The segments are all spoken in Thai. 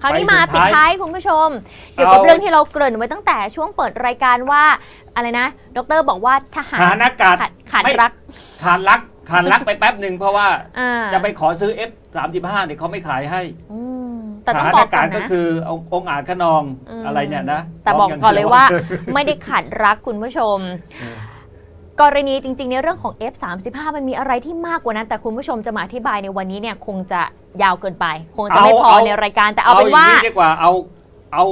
คราวนี้ไปมาสุดปิดท้ายท้ายคุณผู้ชมเกี่ยวกับเอาเรื่องที่เราเกริ่นไว้ตั้งแต่ช่วงเปิดรายการว่าอะไรนะ ดรบอกว่าทหารฐานอากาศขาดขาดไม่ รัก ขาดรักขาดรักไปแป๊บหนึ่งเพราะว่าอ่าจะไปขอซื้อ F 3 5เนี่ยเขาไม่ขายให้อืมแต่ต้องฐานบอกอาก่กาอศนก็นะ คือององค์อาจขนองอืม อะไรเนี่ยนะแต่บอกงก่อนเลยว่าสืไม่ได้ขาดรักคุณผู้ชม เออ กรณีจริง ๆ ในเรื่องของ F35 มันมีอะไรที่มากกว่านั้น แต่คุณผู้ชมจะมาอธิบายในวันนี้เนี่ยคงจะยาวเกินไป คงจะไม่พอในรายการแต่เอาเป็นว่า ย่งนี้ดีกว่าเอาเอา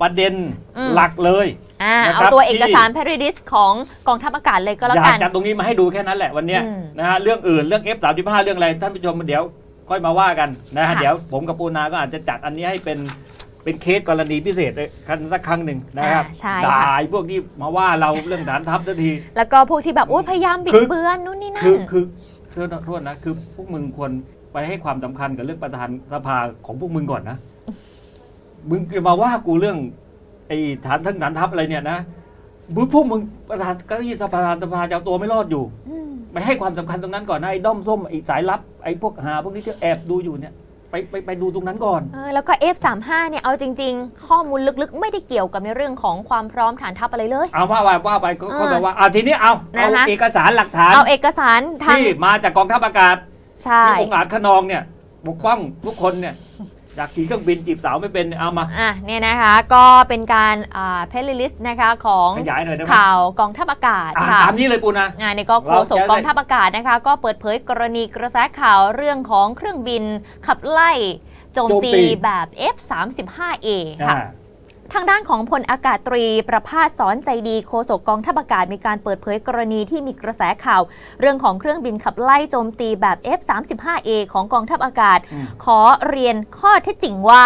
ประเด็นอืม หลักเลยอ่านะคเอารับตัวเอกที่สาร Paradis ของกองทัพอากาศเลยก็แล้วอยากักนจัดตรงนี้มาให้ดูแค่นั้นแหละวันเนี้ยอืมนะฮะเรื่องอื่นเรื่อง F 3 5 เรื่องอะไรท่านผู้ชมเดี๋ยวค่อยมาว่ากันนะฮะค่ะ เดี๋ยวผมกับปูนาก็อาจจะจัดอันนี้ให้เป็น เป็นเคสกรณีพิเศษเลยกันสักครั้งหนึ่งนะครับอ่าใช่ด่าค่ะไอ้พวกที่มาว่าเราเรื่องฐานทัพทันที แล้วก็พวกที่แบบโอ้ยพยายามบิดคือ เบือนนู่นนี่นั่คือนคือโทษนะโทษนะคือพวกมึงควรไปให้ความสำคัญกับเรื่องประธานสภาของพวกมึงก่อนนะ มึงจะมาว่ากูเรื่อง ไอ้ฐานทั้งฐานทัพอะไรเนี่ยนะมึงพวกมึงประธานเก็ยี่ประธานสภาจะเอาตัวไม่รอดอยู่ อืม ไปให้ความสำคัญตรงนั้นก่อนนะไอ้ด้อมส้มไอ้สายลับไอ้พวกหาพวกนี้ที่แอบดูอยู่เนี่ย ไปไปไปดูตรงนั้นก่อน เออแล้วก็ F35 เนี่ยเอาจริง ๆ ข้อมูลลึกๆ ไม่ได้เกี่ยวกับในเรื่องของความพร้อมฐานทัพอะไรเลย เอาว่าไปว่าไปก็อ่าก็แบบว่าอ่าทีนี้เอาเอานะคะ เอกสารหลักฐาน เอาเอกสารทางที่มาจากกองทัพอากาศใช่ ที่องค์อาจขนองเนี่ยปกป้องทุกคนเนี่ย อยากขี่เครื่องบินจีบสาวไม่เป็นเนี่ยเอามาอะเนี่ยนะคะก็เป็นการอ่าเพลย์ลิสต์นะคะของขยายหน่อยได้ไหมข่าวกองทัพอากาศอ่านค่ะตามนี้เลยปูนะงานนี้ก็โฆษกเราจะได้กองทัพอากาศนะคะ ก็เปิดเผยกรณีกระแสข่าวเรื่องของเครื่องบินขับไล่โจมตีแบบ F35A ค่ะอ่า ทางด้านของพลอากาศตรี ประภาสสอนใจดีโฆษกกองทัพอากาศมีการเปิดเผยกรณีที่มีกระแสข่าว เรื่องของเครื่องบินขับไล่โจมตีแบบ F35A ของกองทัพอากาศอขอเรียนข้อเท็จจริงว่า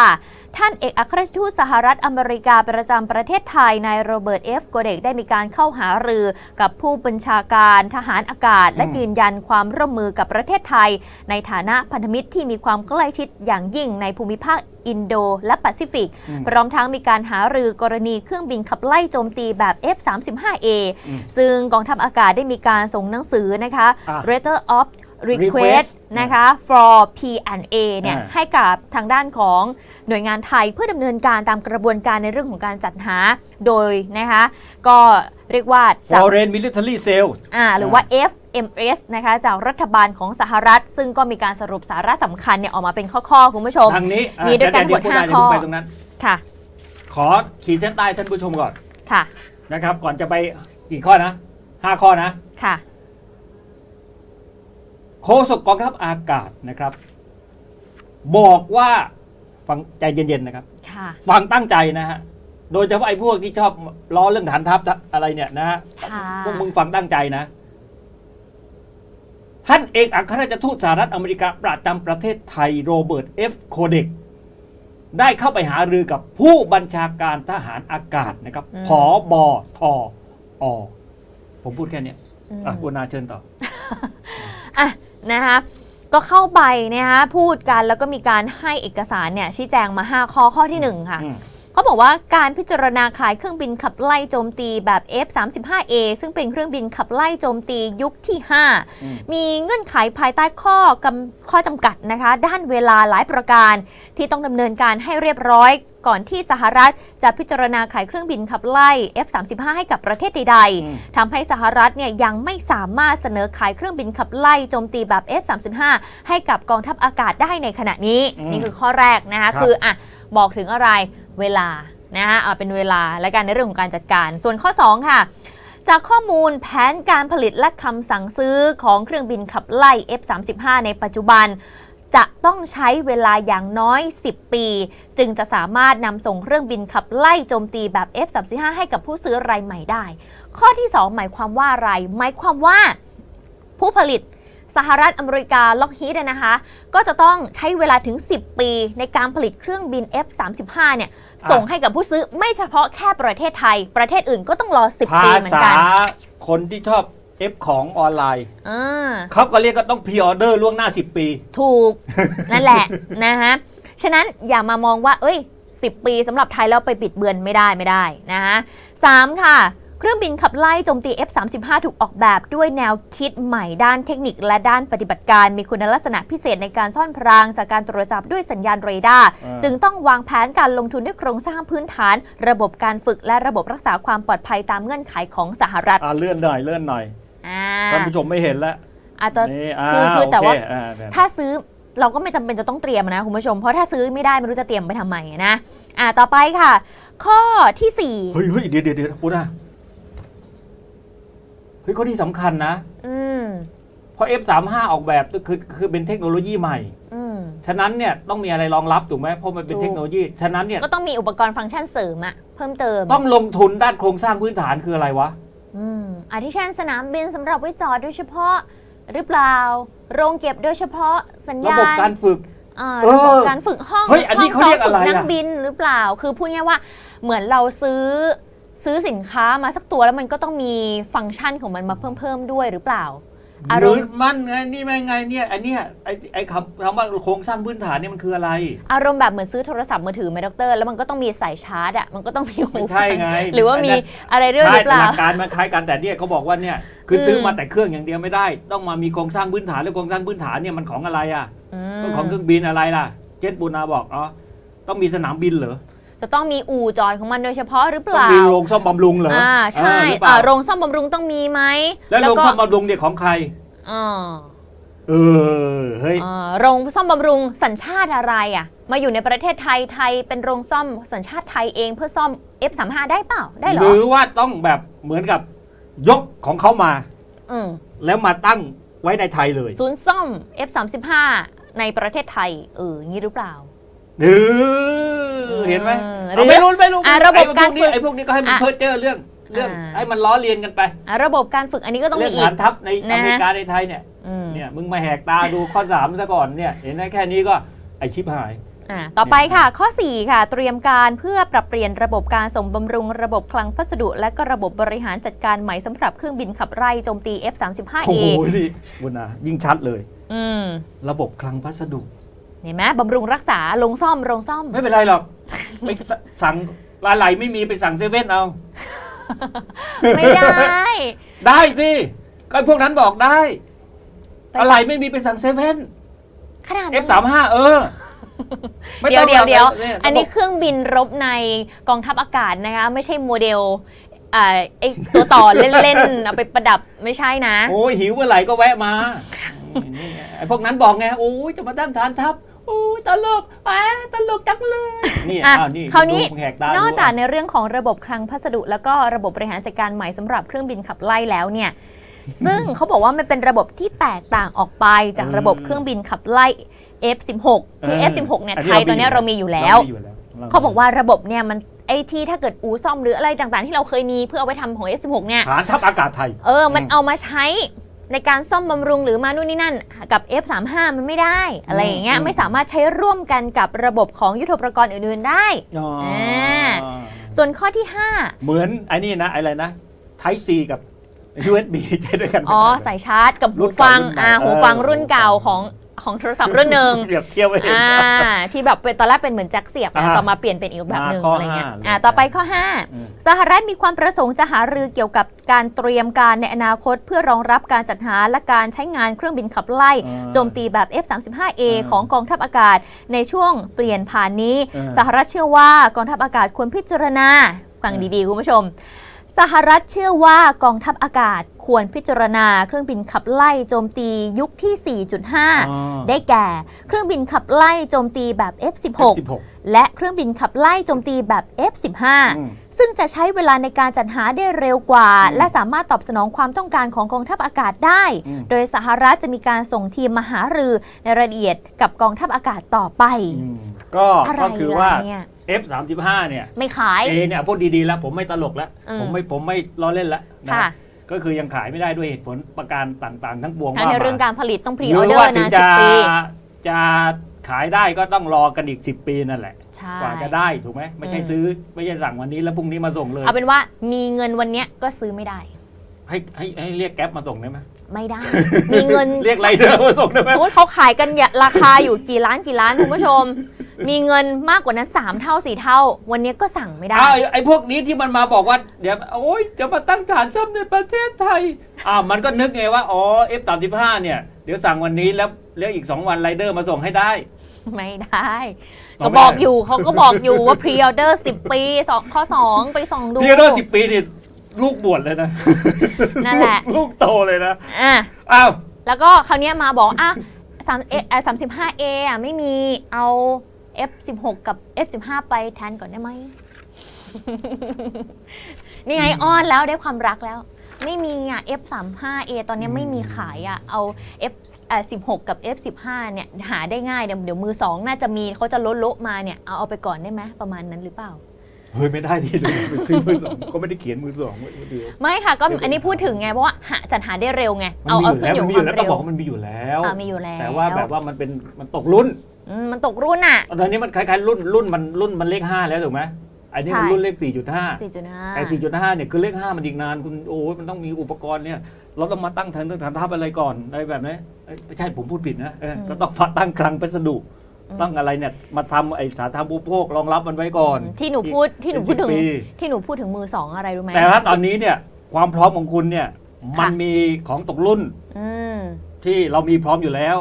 ท่านเอกอัครราชทูตสหรัฐอเมริกาประจำประเทศไทยนายโรเบิร์ตเอฟโกเดกได้มีการเข้าหารือกับผู้บัญชาการทหารอากาศ และยืนยันความร่วมมือกับประเทศไทย ในฐานะพันธมิตรที่มีความใกล้ชิดอย่างยิ่งในภูมิภาค อินโดและแปซิฟิกอืมพร้อมทั้งมีการหารือกรณีเครื่องบินขับไล่โจมตีแบบ F35A อืมซึ่งกองทัพอากาศได้มีการส่งหนังสือนะคะอะ letter of request Request นะคะ for P&A เนี่ยอ่าให้กับทางด้านของหน่วยงานไทยเพื่อดำเนินการตามกระบวนการในเรื่องของการจัดหาโดยนะคะก็เรียกว่าจาก foreign military sale อ่าหรือว่า FMS นะคะจากรัฐบาลของสหรัฐ ซึ่งก็มีการสรุปสาระสำคัญเนี่ยออกมาเป็นข้อๆ คุณผู้ชม ทางนี้อะมีด้วยกันเดี๋หมดเดี๋ห้าเดี๋ยวข้อไปตรงนั้นค่ะ ขอขีดเส้นใต้ท่านผู้ชมก่อนค่ะนะครับ ก่อนจะไปกี่ข้อนะห้าข้อนะค่ะโฆษกกองทัพอากาศนะครับ บอกว่าฟังใจเย็นๆนะครับค่ะฟังตั้งใจนะฮะโดยเฉพาะไอ้พวกที่ชอบล้อเรื่องฐานทัพอะไรเนี่ยนะฮะค่ะพวกมึงฟังตั้งใจนะ ท่านเอกอัครราชทูตสหรัฐอเมริกาประจำประเทศไทยโรเบิร์ตเอฟโคเดกได้เข้าไปหารือกับผู้บัญชาการทหารอากาศนะครับอืม ผอบอทออผมพูดแค่เนี้ยอืม อะบุญนาเชิญต่อ อะนะคะก็เข้าไปนะคะพูดกันแล้วก็มีการให้เอกสารเนี่ยชี้แจงมา 5 ข้อข้อที่ 1 ค่ะ อืม เขาบอกว่าการพิจารณาขายเครื่องบินขับไล่โจมตีแบบ F35A ซึ่งเป็นเครื่องบินขับไล่โจมตียุคที่อืม5มีเงื่อนไขภายใต้ข้อกำข้อจำกัดนะคะ ด้านเวลาหลายประการ ที่ต้องดำเนินการให้เรียบร้อยก่อนที่สหรัฐจะพิจารณาขายเครื่องบินขับไล่ F35 ให้กับประเทศใดๆอืมทำให้สหรัฐเนี่ยยังไม่สามารถเสนอขายเครื่องบินขับไล่โจมตีแบบ F35 ให้กับกองทัพอากาศได้ในขณะนี้อืมนี่คือข้อแรกนะคะครับคืออะบอกถึงอะไร เวลานะคะอะเป็นเวลาและการในเรื่องของการจัดการ ส่วนข้อ 2 ค่ะ จากข้อมูลแผนการผลิตและคำสั่งซื้อของเครื่องบินขับไล่ F35 ในปัจจุบัน จะต้องใช้เวลาอย่างน้อย 10 ปี จึงจะสามารถนำส่งเครื่องบินขับไล่โจมตีแบบ F35 ให้กับผู้ซื้อรายใหม่ได้ ข้อที่ 2 หมายความว่าอะไร หมายความว่า ผู้ผลิต สหรัฐอเมริกาล็อกฮีดนะคะ ก็จะต้องใช้เวลาถึง 10 ปีในการผลิตเครื่องบิน F35 เนี่ยอะส่งให้กับผู้ซื้อไม่เฉพาะแค่ประเทศไทย ประเทศอื่นก็ต้องรอ 10ภาปีเหมือนษากัน คนที่ชอบเอฟของออนไลน์อ่าเขาก็เรียกก็ต้องพ r ออเดอร์ล่วงหน้า 10 ปี ถูก นั่นแหละนะฮะ ฉะนั้นอย่ามามองว่า เอ้ย 10 ปีสำหรับไทยแล้วไปปิดเบือนไม่ได้ไม่ได้นะฮะสามค่ะ เครื่องบินขับไล่โจมตี F-35 ถูกออกแบบด้วยแนวคิดใหม่ด้านเทคนิคและด้านปฏิบัติการ มีคุณลักษณะพิเศษในการซ่อนพรางจากการตรวจจับด้วยสัญญาณเรดาร์อ่าจึงต้องวางแผนการลงทุนด้วยโครงสร้างพื้นฐาน ระบบการฝึกและระบบรักษาความปลอดภัยตามเงื่อนไขของสหรัฐอ่าเลื่อนหน่อยเลื่อนหน่อยอ่าท่านผู้ชมไม่เห็นแล้วอะแต่นี่อ่าคือคือแต่โเว่าอ่เนี่ยถ้าซื้อเราก็ไม่จำเป็นจะต้องเตรียมนะคุณผู้ชม เพราะถ้าซื้อไม่ได้ไม่รู้จะเตรียมไปทำไมนะ อ่าต่อไปค่ะ ข้อที่สี่เฮ้ยเฮ้ยเดี๋ยวเดี๋ยวเดี๋ยวพูดนะ เฮ้ยข้อที่สำคัญนะ อืมเพราะ F35 ออกแบบคือคือเป็นเทคโนโลยีใหม่ อืม ฉะนั้นเนี่ยต้องมีอะไรรองรับถูกไหมเพราะมันเป็นถูก เทคโนโลยี ฉะนั้นเนี่ยก็ต้องมีอุปกรณ์ฟังก์ชันเสริมอะเพิ่มเติมต้องลงทุนด้านโครงสร้างพื้นฐานคืออะไรวะ อืมอาทิเช่นสนามบินสำหรับไว้จอดโดยเฉพาะหรือเปล่า โรงเก็บโดยเฉพาะสัญระญาบบณการฝึก อ่าเออระบบการฝึกห้องเฮ้ยอันนี้เขาเรียกอะไรห้งซ้มฝึกนัอะกบินหรือเปล่า คือพูดง่ายๆว่าเหมือนเราซื้อ ซื้อสินค้ามาสักตัวแล้วมันก็ต้องมีฟังก์ชันของมันมาเพิ่มเพิ่มๆด้วยหรือเปล่า อาหรรืมอณ์มันไงนี่ไม่ไงเนี่ยไอันเนี้ยไอ้ไอ้คำคำว่าโครงสร้างพื้นฐานเนี่ยมันคืออะไร อารมณ์แบบเหมือนซื้อโทรศัพท์มือถือไหมดร แล้วมันก็ต้องมีสายชาร์จอะมันก็ต้องมีหูไม่ใช่ฟังไงหรือว่ามีอะไรด้วยหใช่รือเปหล่า ลักการมันคล้ายกันแต่เนี่ยเขาบอกว่าเนี่ยคืออม ซื้อมาแต่เครื่องอย่างเดียวไม่ได้ ต้องมามีโครงสร้างพื้นฐานแล้วโครงสร้างพื้นฐานเนี่ยมันของอะไรอะ อืม ก็ของเครื่องบินอะไรล่ะ เจนปูนาบอกอ๋อต้องมีสนามบินเหรอ จะต้องมีอู่จอดของมันโดยเฉพาะหรือเปต้องล่ามีโรงซ่อมบำรุงเหรออ่าใช่เออหรือเปอ่าล่าโรงซ่อมบำรุงต้องมีไหมแล้วโรงก็ซ่อมบำรุงเนี่ยของใครอ่าเออเฮ้ยอ่าโรงซ่อมบำรุงสัญชาติอะไรอะ มาอยู่ในประเทศไทยไทยเป็นโรงซ่อมสัญชาติไทยเองเพื่อซ่อม F35 ได้เปล่าได้เหรหอรือว่าต้องแบบเหมือนกับยกของเขามาอืมแล้วมาตั้งไว้ในไทยเลย ศูนย์ซ่อม F35 ในประเทศไทยเอออย่างนี้หรือเปล่าเอ อเห็นไหมเออเราไม่รู้ไม่รู้อะระบบการฝึกไอ้พวนี้ไอ้พวกนี้ก็ให้มันอะเพ้อเจ้อเรื่องเรื่องอ่า ให้มันล้อเลียนกันไปอะระบบการฝึกอันนี้ก็ต้องเรื่มีองอีฐาก นทัพในนะ อเมริกาในไทยเนี่ยอืมเนี่ยมึงมาแหกตาดูข้อสามซะก่อนเนี่ยเห็นไหมแค่นี้ก็ไอชิบหาย อ่าต่อไปค่ะ ข้อ 4 ค่ะ เตรียมการเพื่อปรับเปลี่ยนระบบการส่งบำรุง ระบบคลังพัสดุ และก็ระบบบริหารจัดการใหม่สำหรับเครื่องบินขับไล่โจมตี โอ้ F35A โหนี่บุญนายิ่งชัดเลย อืมระบบคลังพัสดุ เห็นไหมบำรุงรักษาลงซ่อมโรงซ่อม ไม่เป็นไรหรอก ไปสสั่งปลาไหลไม่มีไปสั่งเซเว่นเอา ไม่ได้ ได้สิก็ไอ้พวกนั้นบอกได้ไปอะไรไม่มีไปสั่งเซเว่นขนาด F นั้นสามห้าเออไม่เดี๋ยวต้องเดี๋ยวเดี๋ยวนี่อันนี้เครื่องบินรบในกองทัพอากาศนะคะไม่ใช่โมเดลอ่าไอตัวต่อเล่นๆเอาไปประดับไม่ใช่นะ โอ้ยหิวเมื่อไหร่ก็แวะมานี่ไงไอ้พวกนั้นบอกไงโอ้ยจะมาตั้งฐานทัพโอ้ยตลกแหมตลกจังเลย นี่อะอ้าวนี่คราวนี้ ดูแหกตานอกดูจากในเรื่องของระบบคลังพัสดุ แล้วก็ระบบบริหารจัดการใหม่สำหรับเครื่องบินขับไล่แล้วเนี่ย ซึ่งเขาบอกว่ามันเป็นระบบที่แตกต่างออกไปจากระบบเครื่องบินขับไล่ F16 คือ F16 เนี่ยไทยตอนเนี้ยเรามีอยู่แล้วรมีอยู่แล้วเขาบอกว่าระบบเนี่ยมันไอที่ถ้าเกิดอูซ่อมหรืออะไรต่างๆ ที่เราเคยมีเพื่อเอาไว้ทำของ F16 เนี่ย ฐานทัพอากาศไทย เออ มันอืมเอามาใช้ ในการซ่อมบำรุงหรือมานู่นนี่นั่น กับ F35 มันไม่ได้ อะไรอย่างเงี้ยอืมไม่สามารถใช้ร่วมกันกับระบบของยุทโธปกรณ์อื่นๆได้อ๋ออส่วนข้อที่เหมือนไอ้นี่นะอะไรนะ Type C กับ USB ใช้ด้วยกัน5อ๋อสายชาร์จกับรุ่หูนเก่าฟังรุ่นใหม่อ่าเออหูฟังรุ่นเก่าของ ของโทรศัพท์รุ่นหนึ่งเปรียบเทียบไว้เห็นอ่าที่แบบเป็นตอนแรกเป็นเหมือนแจ็คเสียบนะอ่าต่อมาเปลี่ยนเป็นอีกแบบหนึ่งอ่าข้ออะไรเงี้ยห้าอ่าต่อไปข้ออืม5สหรัฐมีความประสงค์จะหารือเกี่ยวกับการเตรียมการในอนาคต เพื่อรองรับการจัดหาและการใช้งานเครื่องบินขับไล่อ่าโจมตีแบบ F35A อ่าของกองทัพอากาศ ในช่วงเปลี่ยนผ่านนี้อ่าสหรัฐเชื่อว่ากองทัพอากาศควรพิจารณาฟังอ่าดีๆคุณผู้ชมสหรัฐเชื่อว่ากองทัพอากาศ ควรพิจารณาเครื่องบินขับไล่โจมตียุคที่ 4.5 ได้แก่ เครื่องบินขับไล่โจมตีแบบ F16 16และเครื่องบินขับไล่โจมตีแบบ F15 อืมซึ่งจะใช้เวลาในการจัดหาได้เร็วกว่าอืมและสามารถตอบสนองความต้องการของกองทัพอากาศได้อืมโดยสหรัฐจะมีการส่งทีมมาหารือในรายละเอียดกับกองทัพอากาศต่อไปอืมก็อะไรก็คือว่าล่ะเนี่ย F 3 5 เนี่ย ไม่ขาย เอเนี่ยพูดดีๆแล้วผมไม่ตลกแล้วอืมผมไม่ผมไม่ล้อเล่นแล้วนะค่ะ ก็คือยังขายไม่ได้ด้วยเหตุผลประการต่างๆ ทั้งปวงทั้งว่าในเรื่องมาการผลิตต้องพรีหอรืออเดอว่าร์ถึนางนจะสิบปีจะขายได้ก็ต้องรอกันอีก 10 ปีนั่นแหละใช่กว่าจะได้ถูกไหมไม่ใช่อืมซื้อไม่ใช่สั่งวันนี้แล้วพรุ่งนี้มาส่งเลยเอาเป็นว่ามีเงินวันเนี้ยก็ซื้อไม่ได้ ให้ให้ให้เรียกแก๊ปมาส่งได้ไหม ไม่ได้ มีเงิน เรียกไรเดอร์มาส่งได้ไหมสมมติเขาขายกันอย่าราคาอยู่กี่ล้านกี่ล้านคุณผู้ชม มีเงินมากกว่านั้นสามเท่าสี่เท่า วันนี้ก็สั่งไม่ได้ อ้าวไอ้พวกนี้ที่มันมาบอกว่า เดี๋ยวโอ้ยจะมาตั้งฐานทัพในประเทศไทยอ้าวมันก็นึกไงว่าอ๋อ F35 เนี่ยเดี๋ยวสั่งวันนี้แล้วแล้วอีก 2 วันไรเดอร์มาส่งให้ได้ ไม่ได้ต่อก็ไม่ได้บอกอยู่เขาก็บอกอยู่ว่า pre order 10 ปีสองข้อ 2 ไปส่องดูพี่ก็สิบปีนี่ ลูกบวชเลยนะนั่นแหละกลูกโตเลยนะอะอ้าวแล้วก็คราวเนี้ยมาบอกอะสามเอสามสิบห้าเออะไม่มีเอา F 1 6กับ F 1 5ไปแทนก่อนได้ไหม นี่ไงอ้อนแล้วได้ความรักแล้ว ไม่มีอะ F 3 5 A ตอนเนี้ยไม่มีขายอะเอา F เอ่อ16กับ F 15เนี่ยหาได้ง่ายเดี๋ยวเดี๋ยวมือสองน่าจะมีเขาจะลดโละมาเนี่ยเอาเอาไปก่อนได้ไหมประมาณนั้นหรือเปล่า เฮ้ยไม่ได้ที่เลยไปซื้อมือสองเขาไม่ได้เขียนมือสองไว้เดียว ไม่ค่ะ ก็เดี๋ยวอันนี้พูดถึงไงเพราะว่าหาจัดหาได้เร็วไงมันเอามีเอาอยู่ขึ้นแล้วอยู่มันมีกัอบยู่แล้วก็ความเร็วบอกว่ามันมีอยู่แล้ว อ่ามีอยู่แล้วแต่ว่าแบบว่ามันเป็นมันตกรุ่นอืมมันตกรุ่นอะ ตอนนี้มันคล้ายๆรุ่นรุ่นมันรุ่นมันเลขห้าแล้วถูกไหมอันนี้มันใช่ รุ่นเลขสี่จุดห้า4.5ไอ้สี่จุดห้าเนี่ยคือเลขห้ามันอีกนานคุณโอ้ยมันต้องมีอุปกรณ์เนี่ยเราต้องมาตั้งฐานฐานทัพอะไรก่อนอะไรแบบนี้เอ้ยไม่ใช่ผมพูดผิดนะเออก็ต้องมาตั้งคลังพัสดุ ตั้งอะไรเนี่ยมาทำไอ้สาธารณูปโภครองรับมันไว้ก่อน ที่หนูพูดที่หนูพูดถึงเป็น10ปีที่หนูพูดถึงมือสองอะไรรู้ไหมแต่ว่าตอนนี้เนี่ยความพร้อมของคุณเนี่ยมันมีของตกรุ่นอืมที่เรามีพร้อมอยู่แล้ว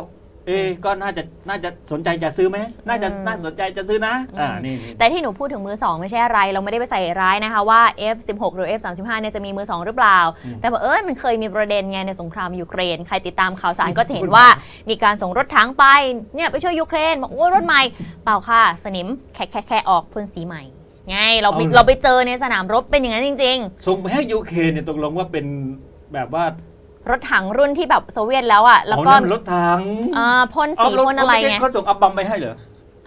เอ๊ะก็น่าจะน่าจะสนใจจะซื้อไหมน่าจะอืมน่าสนใจจะซื้อนะอ่าอืมนี่นี่แต่ที่หนูพูดถึงมือสองไม่ใช่อะไร เราไม่ได้ไปใส่ร้ายนะคะว่า F16 หรือ F35 เนี่ยจะมีมือสองหรือเปล่า แต่บอกเอยมันเคยมีประเด็นไงในสงครามยูเครน ใครติดตามข่าวสารก็จะเห็นว่ามีการส่งรถถังไปเนี่ยไปช่วยยูเครนบอกโอ้ยรถใหม่เปล่าค่ะสนิมแค่แค่แค่ออกพ่นสีใหม่ไงเราไปเราไปเจอในสนามรบเป็นอย่างนั้นจริง ๆ ส่งไปให้ยูเครนเนี่ยตกลงว่าเป็นแบบว่า รถถังรุ่นที่แบบโซเวียตแล้วอะแล้วก็อ๋อนั่นรถถังเอ่อพ่นสีเารถพ่นอะไรเขาม่ไงใช่เขาส่งอับบัมไปให้เหรอ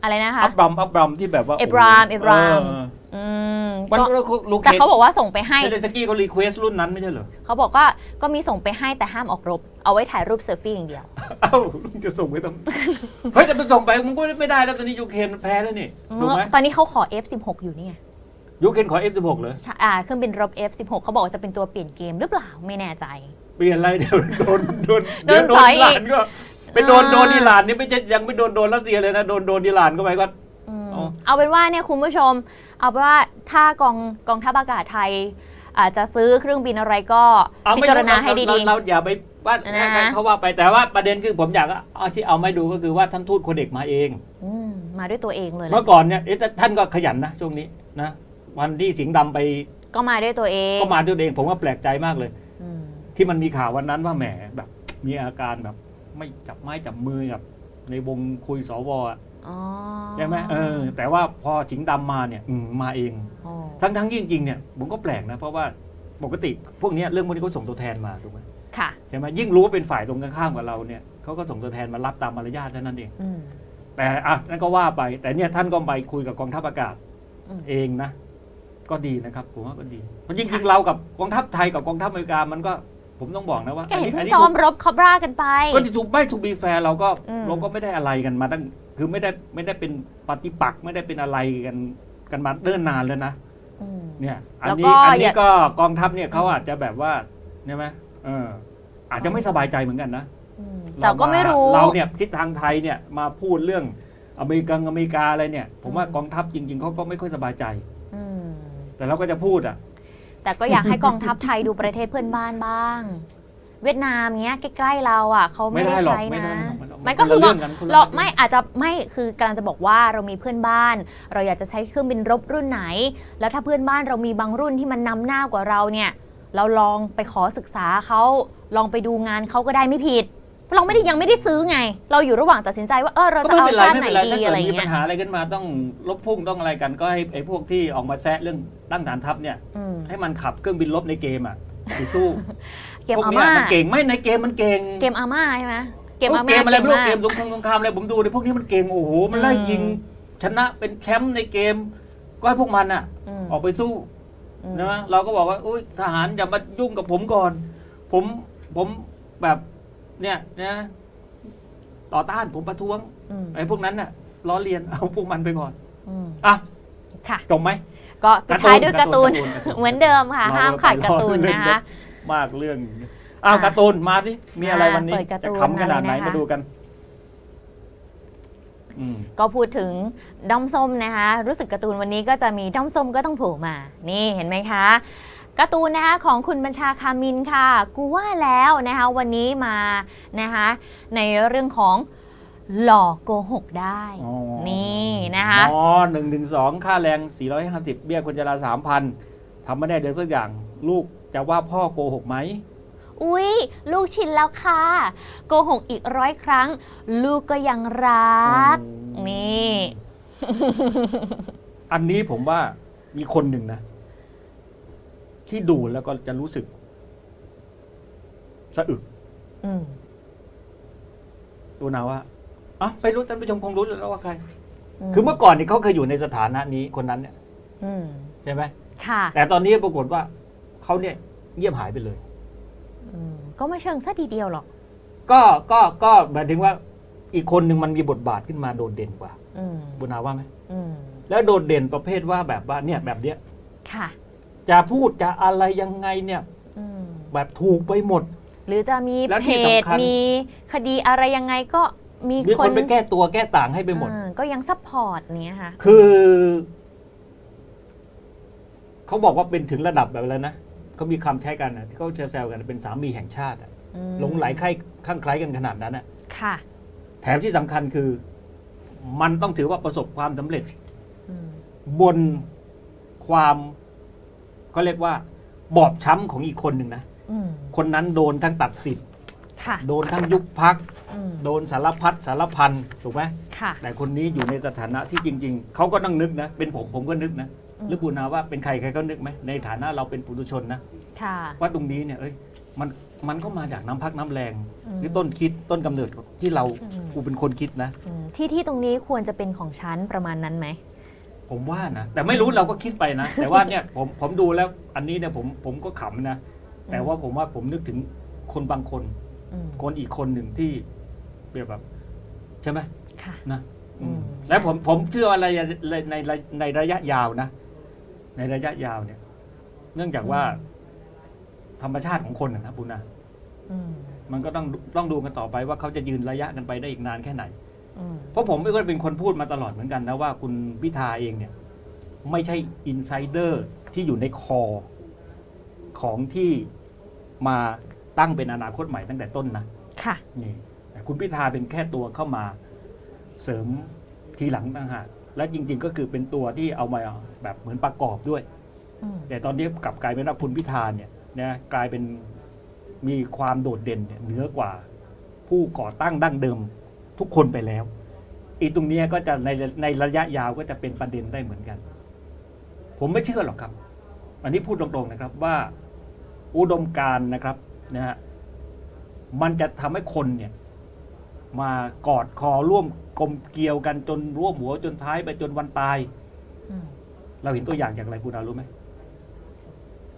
อะไรนะคะอับบัมอับบัมที่แบบว่าเอบรามเอบรามเอออืมมันก็ลูกแต่เคนเขาบอกว่าส่งไปให้เซเลนสกี้เขารีเควสรุ่นนั้นไม่ใช่เหรอเขาบอกว่าก็มีส่งไปให้แต่ห้ามออกรบ เอาไว้ถ่ายรูปเซลฟี่อย่างเดียว เอ้าลุงจะส่งไปต้องเฮ้ยแต่มันส่งไปมันก็ไม่ได้แล้วตอนนี้ยูเครนมันแพ้แล้วนี่ถูกไหมตอนนี้เขาขอ F16 อยู่นี่ไงยูเครนขอ F16 เลยใช่อ่าเครื่องบินรบ F16 เขาบอกว่าจะเป็นตัวเปลี่ยนเกมหรือเปล่าไม่แน่ใจ เปลี่ยนอะไรเดี๋ยวโดนโดนโดนเยวสอยอิหร่านก็ไปโดนอ่าโดนอิหร่านนี่ไม่ใช่ยังไม่โดนโดนรัสเซียเลยนะโดนโดนอิหร่านก็ไปก็ อืมอ๋อเอาเป็นว่าเนี่ยคุณผู้ชม เอาเป็นว่าถ้ากองกองทัพอากาศไทย อาจจะซื้อเครื่องบินอะไรก็เอาพิไม่จารณาให้เรดีเราอย่าไปว่านะ เขาว่าไปแต่ว่าประเด็นคือผมอยากเอาที่เอาไม่ดูก็คือว่าท่านทูตคนเด็กมาเอง ๆอืมมาด้วยตัวเองเลยแหละเมื่อก่อนเนี่ยเอ๊ะท่านก็ขยันนะช่วงนี้นะวันที่สิงห์ดำไปก็มาด้วยตัวเอง ก็มาด้วยตัวเองผมก็แปลกใจมากเลยอืม ที่มันมีข่าววันนั้นว่าแหมแบบ มีอาการแบบ ไม่จับไม้จับมือกับในวงคุยสวอะอ๋อใช่ไหมเออ แต่ว่าพอสิงห์ดำมาเนี่ยอืมมาเอง อ๋อทั้งทั้งๆที่จริงๆเนี่ยผมก็แปลกนะ เพราะว่าปกติพวกเนี้ยเรื่องพวกนี้เขาส่งตัวแทนมาถูกไหมค่ะ ใช่ไหมยิ่งรู้ว่าเป็นฝ่ายตรงกันข้ามกับเราเนี่ยเขาก็ส่งตัวแทนมารับตามมารยาทเท่านั้นเอง อืมแต่อะนั่นก็ว่าไป แต่เนี่ยท่านก็ไปคุยกับกองทัพอากาศอืม เองนะ ก็ดีนะครับ ผมว่าก็ดีเพราะจริงๆเรากับกองทัพไทยกับกองทัพอเมริกามันก็ ผมต้องบอกนะว่าก็เห็นเพิ่งนี้ซ้อมรบคอบรากันไป ก็ที่ถูกไม่ถูกบีแฟร์เราก็อืมเราก็ไม่ได้อะไรกันมาตั้งคือไม่ได้ไม่ได้เป็นปฏิปักษ์ไม่ได้เป็นอะไรกันกันมาเนิ่นนานแล้วนะอืมเนี่ย อันแล้วนี้ก็อันอนี้ย่าก็กองทัพเนี่ยเขาอาจจะแบบว่าใช่ไหมเออ อาจจะไม่สบายใจเหมือนกันนะอืมแต่ก็าไม่รู้เราเนี่ยทิศทางไทยเนี่ยมาพูดเรื่องอเมริกันอเมริกาอะไรเนี่ย ผมว่ากองทัพจริง ๆเขาก็ไม่ค่อยสบายใจอืมแต่เราก็จะพูดอะ แต่ก็อยากให้กองทัพไทยดูประเทศเพื่อนบ้านบ้าง เวียดนามเนี้ยใกล้ๆเราอะเขาไม่ไม่ได้ได้หรอกใช้ไม่นะได้หรอกมันมันก็คือคนละบเรื่อกองกันคนละเราเรื่องไม่อาจจะไม่คือกำลังจะบอกว่าเรามีเพื่อนบ้าน เราอยากจะใช้เครื่องบินรบรุ่นไหน แล้วถ้าเพื่อนบ้านเรามีบางรุ่นที่มันนำหน้ากว่าเราเนี่ย เราลองไปขอศึกษาเขาลองไปดูงานเขาก็ได้ไม่ผิด เพราะเราไม่ได้ยังไม่ได้ซื้อไง เราอยู่ระหว่างตัดสินใจว่าเออเราก็จะไม่เอาเป็นไรชาติไม่ไหนเป็นไรถ้าเกิดีอะดไรมีปัเงี้ญยหาอะไรกันมาต้องลบพุ่งต้องอะไรกันก็ให้ไอ้พวกที่ออกมาแซะเรื่องตั้งฐานทัพเนี่ยอืมให้มันขับเครื่องบินลบในเกมอะไปสู้เกมพวกอาเนี้ยม่ามันเก่งไม่ในเกมมันเก่ง เกมอาม่าใช่ไหมเกมพวอาม่าเกมอะไรไม่รู้ก่งากเกมสงครามสงครามอะไรผมดูในพวกนี้มันเก่งโอ้โหมันไล่อืมยิงชนะเป็นแชมป์ในเกม ก็ให้พวกมันอะมออกไปสู้อืมนะเราก็บอกว่าอุ้ยทหารอย่ามายุ่งกับผมก่อน ผมผมแบบ เนี่ยนะต่อต้านผมประท้วงอืมไอ้พวกนั้นน่ะล้อเลียนเอาพวกมันไปก่อนอืมอะค่ะ จบไหม ก็ปิดท้ายด้วยการ์ตูนการ์ตูนการ์ตูน เหมือนเดิมค่ะ ห้ามขาดการ์ตูนนะคะ มากเรื่อง อ้าวอะการ์ตูนมาดิมีอะไรวันนี้เปิดการ์ตูจะนขำขนาดไหนมาเลยนะคะ มาดูกัน อืม ก็พูดถึงด้อมส้มนะคะ รู้สึกการ์ตูนวันนี้ก็จะมีด้อมส้มก็ต้องโผล่มา นี่เห็นไหมคะ การ์ตูนนะคะของคุณบัญชาคามินค่ะ กูว่าแล้วนะคะวันนี้มานะคะในเรื่องของหลอกโกหกได้ อ๋อ นี่นะคะอ๋อหนึ่งถึงสองค่าแรง 450 เบี้ยคนชราสามพันทำไม่ได้เดือนสักอย่าง ลูกจะว่าพ่อโกหกไหม อุ๊ย ลูกชินแล้วค่ะ โกหกอีกร้อยครั้ง ลูกก็ยังรักนี่ อันนี้ผมว่ามีคนหนึ่งนะ ที่ดูแล้วก็จะรู้สึกสะอึกอืมตัวนาว่าอะไปรู้ท่านผู้ชมคงรู้แล้วว่าใคร คือเมื่อก่อนเนี่ยเขาเคยอยู่ในสถานะนี้คนนั้นเนี่ยอืมใช่ไหมค่ะ แต่ตอนนี้ปรากฏว่าเขาเนี่ยเงียบหายไปเลย อืมก็ไม่เชิงซะทีเดียวหรอก ก็ก็ก็หมายถึงว่า อีกคนหนึ่งมันมีบทบาทขึ้นมาโดดเด่นกว่า อืมบุญนาว่าไหม อืมแล้วโดดเด่นประเภทว่าแบบว่าเนี่ยแบบเนี้ยค่ะ จะพูดจะอะไรยังไงเนี่ยอืมแบบถูกไปหมด หรือจะมีแล้วเพที่จสำคัญ มีคดีอะไรยังไงก็มีมีคนไปแก้ตัวแก้ต่างให้ไปหมด อ่าก็ยังซัพพอร์ตเนี้ยค่ะ คือเขาบอกว่าเป็นถึงระดับแบบแล้วนะเขามีคำใช้กันนะที่เขาแซวๆกันเป็นสามีแห่งชาติอะอืมหลงไหลใครข้างใคล้กันขนาดนั้นนะค่ะแถมที่สำคัญคือ มันต้องถือว่าประสบความสำเร็จ อืมบนความ ก็เรียกว่าบอบช้ำของอีกคนหนึ่งนะ อืมคนนั้นโดนทั้งตัดสิทธิ์ค่ะโดนทั้งยุบพัก อืมโดนสารพัดสารพันถูกไหมค่ะ แต่คนนี้อยู่ในสถานะที่จริง ๆ เขาก็ต้องนึกนะ เป็นผมผมก็นึกนะอืม หรือปูนาว่าเป็นใครใครก็นึกไหมในฐานะเราเป็นปุถุชนนะ ค่ะ ว่าตรงนี้เนี่ยเอ้ยมันมันก็มาจากน้ำพักน้ำแรงอืมหรือต้นคิดต้นกำเนิดที่เราอืม กูเป็นคนคิดนะ อืมที่ที่ตรงนี้ควรจะเป็นของฉันประมาณนั้นไหม ผมว่านะแต่ไม่รู้เราก็คิดไปนะ แต่ว่าเนี่ยผมผมดูแล้วอันนี้เนี่ยผมผมก็ขำนะ แต่ว่าผมว่าผมนึกถึงคนบางคนอืมคนอีกคนหนึ่งที่เปรียบแบบใช่ไหมค่ะนะอืมอืมและผมผมเชื่อว่าในในในในในระยะยาวนะ ในระยะยาวเนี่ย เนื่องจากว่า ธรรมชาติของคนนะนะปุณนะอืมมันก็ต้องต้องดูกันต่อไปว่าเขาจะยืนระยะกันไปได้อีกนานแค่ไหนอืม เพราะผมก็เป็นคนพูดมาตลอดเหมือนกันนะว่าคุณพิธาเองเนี่ย ไม่ใช่อินไซเดอร์ที่อยู่ในคอของที่มาตั้งเป็นอนาคตใหม่ตั้งแต่ต้นนะค่ะนี่แต่คุณพิธาเป็นแค่ตัวเข้ามาเสริมทีหลังต่างหากและจริง ๆ ก็คือเป็นตัวที่เอามาแบบเหมือนประกอบด้วยอืมแต่ตอนนี้กลับกลายเป็นว่าคุณพิธาเนี่ยนะกลายเป็นมีความโดดเด่นเนี่ยเหนือกว่าผู้ก่อตั้งดั้งเดิม ทุกคนไปแล้ว อีตรงเนี้ยก็จะในในระยะยาวก็จะเป็นประเด็นได้เหมือนกัน ผมไม่เชื่อหรอกครับ อันนี้พูดตรงๆนะครับว่าอุดมการณ์นะครับนะฮะมันจะทำให้คนเนี่ย มากอดคอร่วมกลมเกลียวกันจนร่วมหัวจนท้ายไปจนวันตายอืมเราเห็นตัวอย่างจากอะไรคุณอารู้ไหม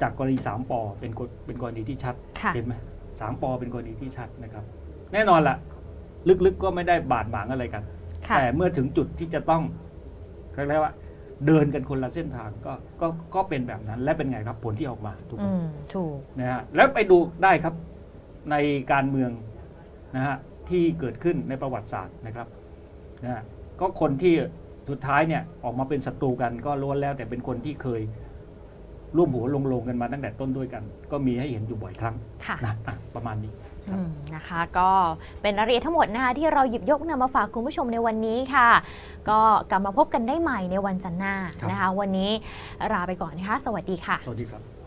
จากกรณีสามปอเป็นกฎเป็นกรณีที่ชัดค่ะเห็นไหมสามปอเป็นกรณีที่ชัดนะครับ แน่นอนละ ลึกๆก็ไม่ได้บาดหมางอะไรกัน ค่ะ แต่เมื่อถึงจุดที่จะต้องเขาเรียกว่า เดินกันคนละเส้นทางก็ก็ก็เป็นแบบนั้น และเป็นไงครับผลที่ออกมาถูกไหม อืม ถูก นะฮะแล้วไปดูได้ครับในการเมืองนะฮะที่เกิดขึ้นในประวัติศาสตร์นะครับนะฮะก็คนที่สุดท้ายเนี่ยออกมาเป็นศัตรูกันก็ล้วนแล้ว แต่เป็นคนที่เคยร่วมหัวลงลงกันมาตั้งแต่ต้นด้วยกัน ก็มีให้เห็นอยู่บ่อยครั้งค่ะ นะอะประมาณนี้ครับอืม นะคะ ก็เป็นรายละเอียดทั้งหมดนะคะที่เราหยิบยกนำมาฝากคุณผู้ชมในวันนี้ค่ะ ก็กลับมาพบกันได้ใหม่ในวันจันทร์หน้านะคะ วันนี้ลาไปก่อนนะคะ สวัสดีค่ะ สวัสดีครับ